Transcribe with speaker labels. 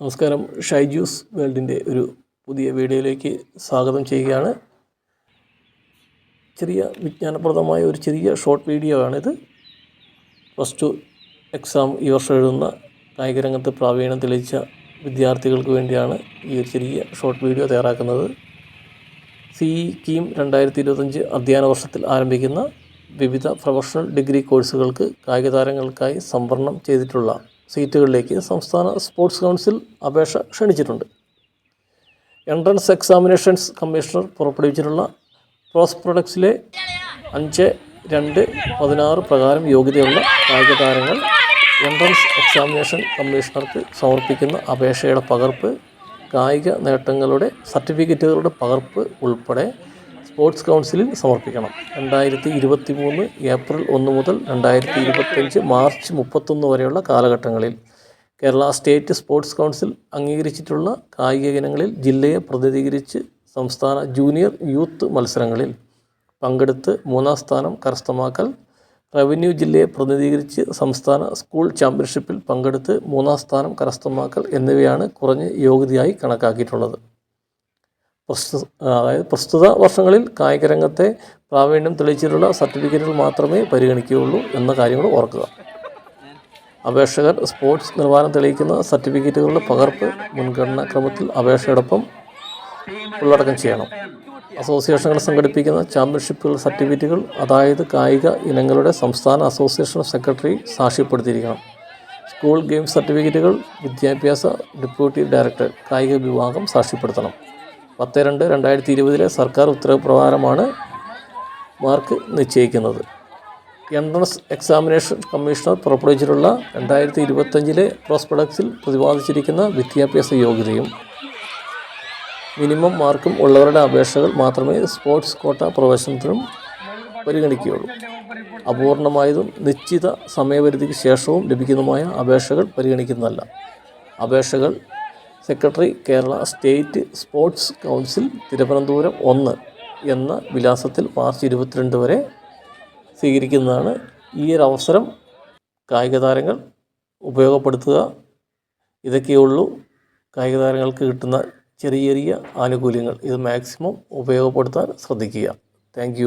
Speaker 1: നമസ്കാരം. ഷൈജ്യൂസ് വേൾഡിന്റെ ഒരു പുതിയ വീഡിയോയിലേക്ക് സ്വാഗതം ചെയ്യുകയാണ്. ചെറിയ വിജ്ഞാനപ്രദമായ ഒരു ചെറിയ ഷോർട്ട് വീഡിയോ ആണിത്. പ്ലസ് ടു എക്സാം ഈ വർഷം എഴുതുന്ന കായിക രംഗത്ത് പ്രാവീണ്യം തെളിയിച്ച വിദ്യാർത്ഥികൾക്ക് വേണ്ടിയാണ് ഈ ഒരു ചെറിയ ഷോർട്ട് വീഡിയോ തയ്യാറാക്കുന്നത്. സി കീം രണ്ടായിരത്തി ഇരുപത്തഞ്ച് അധ്യയന വർഷത്തിൽ ആരംഭിക്കുന്ന വിവിധ പ്രൊഫഷണൽ ഡിഗ്രി കോഴ്സുകൾക്ക് കായിക താരങ്ങൾക്കായി സംവരണം ചെയ്തിട്ടുള്ള സീറ്റുകളിലേക്ക് സംസ്ഥാന സ്പോർട്സ് കൗൺസിൽ അപേക്ഷ ക്ഷണിച്ചിട്ടുണ്ട്. എൻട്രൻസ് എക്സാമിനേഷൻസ് കമ്മീഷണർ പുറപ്പെടുവിച്ചിട്ടുള്ള പ്രോസ്പ്രൊഡക്ട്സിലെ അഞ്ച് രണ്ട് പതിനാറ് പ്രകാരം യോഗ്യതയുള്ള കായിക താരങ്ങൾ എൻട്രൻസ് എക്സാമിനേഷൻ കമ്മീഷണർക്ക് സമർപ്പിക്കുന്ന അപേക്ഷയുടെ പകർപ്പ് കായിക നേട്ടങ്ങളുടെ സർട്ടിഫിക്കറ്റുകളുടെ പകർപ്പ് ഉൾപ്പെടെ സ്പോർട്സ് കൗൺസിലിൽ സമർപ്പിക്കണം. രണ്ടായിരത്തി ഇരുപത്തി മൂന്ന് ഏപ്രിൽ ഒന്ന് മുതൽ രണ്ടായിരത്തി ഇരുപത്തഞ്ച് മാർച്ച് മുപ്പത്തൊന്ന് വരെയുള്ള കാലഘട്ടങ്ങളിൽ കേരള സ്റ്റേറ്റ് സ്പോർട്സ് കൗൺസിൽ അംഗീകരിച്ചിട്ടുള്ള കായിക ഇനങ്ങളിൽ ജില്ലയെ പ്രതിനിധീകരിച്ച് സംസ്ഥാന ജൂനിയർ യൂത്ത് മത്സരങ്ങളിൽ പങ്കെടുത്ത് മൂന്നാം സ്ഥാനം കരസ്ഥമാക്കൽ റവന്യൂ ജില്ലയെ പ്രതിനിധീകരിച്ച് സംസ്ഥാന സ്കൂൾ ചാമ്പ്യൻഷിപ്പിൽ പങ്കെടുത്ത് മൂന്നാം സ്ഥാനം കരസ്ഥമാക്കൽ എന്നിവയാണ് കുറഞ്ഞ യോഗ്യതയായി കണക്കാക്കിയിട്ടുള്ളത്. അതായത് പ്രസ്തുത വർഷങ്ങളിൽ കായിക രംഗത്തെ പ്രാവീണ്യം തെളിയിച്ചിട്ടുള്ള സർട്ടിഫിക്കറ്റുകൾ മാത്രമേ പരിഗണിക്കുകയുള്ളൂ എന്ന കാര്യങ്ങൾ ഓർക്കുക. അപേക്ഷകർ സ്പോർട്സ് നിലവാരം തെളിയിക്കുന്ന സർട്ടിഫിക്കറ്റുകളുടെ പകർപ്പ് മുൻഗണനാ ക്രമത്തിൽ അപേക്ഷയോടൊപ്പം ഉള്ളടക്കം ചെയ്യണം. അസോസിയേഷനുകൾ സംഘടിപ്പിക്കുന്ന ചാമ്പ്യൻഷിപ്പുകൾ സർട്ടിഫിക്കറ്റുകൾ അതായത് കായിക ഇനങ്ങളുടെ സംസ്ഥാന അസോസിയേഷൻ സെക്രട്ടറി സാക്ഷ്യപ്പെടുത്തിയിരിക്കണം. സ്കൂൾ ഗെയിംസ് സർട്ടിഫിക്കറ്റുകൾ വിദ്യാഭ്യാസ ഡെപ്യൂട്ടി ഡയറക്ടർ കായിക വിഭാഗം സാക്ഷ്യപ്പെടുത്തണം. പത്ത് രണ്ട് രണ്ടായിരത്തി ഇരുപതിലെ സർക്കാർ ഉത്തരവ് പ്രകാരമാണ് മാർക്ക് നിശ്ചയിക്കുന്നത്. എൻട്രൻസ് എക്സാമിനേഷൻ കമ്മീഷണർ പുറപ്പെടുവിച്ചിട്ടുള്ള രണ്ടായിരത്തി ഇരുപത്തഞ്ചിലെ പ്രോസ്പെഡക്സിൽ പ്രതിപാദിച്ചിരിക്കുന്ന വിദ്യാഭ്യാസ യോഗ്യതയും മിനിമം മാർക്കും ഉള്ളവരുടെ അപേക്ഷകൾ മാത്രമേ സ്പോർട്സ് കോട്ട പ്രവേശനത്തിനും പരിഗണിക്കുകയുള്ളൂ. അപൂർണമായതും നിശ്ചിത സമയപരിധിക്ക് ശേഷവും ലഭിക്കുന്നതുമായ അപേക്ഷകൾ പരിഗണിക്കുന്നതല്ല. അപേക്ഷകൾ secretary Kerala state sports council Thiruvananthapuram ഒന്ന് എന്ന വിലാസത്തിൽ മാർച്ച് ഇരുപത്തിരണ്ട് വരെ സ്വീകരിക്കുന്നതാണ്. ഈ ഒരു അവസരം കായിക താരങ്ങൾ ഉപയോഗപ്പെടുത്തുക. ഇതൊക്കെയുള്ളൂ കായിക താരങ്ങൾക്ക് കിട്ടുന്ന ചെറിയ ചെറിയ ആനുകൂല്യങ്ങൾ. ഇത് മാക്സിമം ഉപയോഗപ്പെടുത്താൻ ശ്രദ്ധിക്കുക. താങ്ക്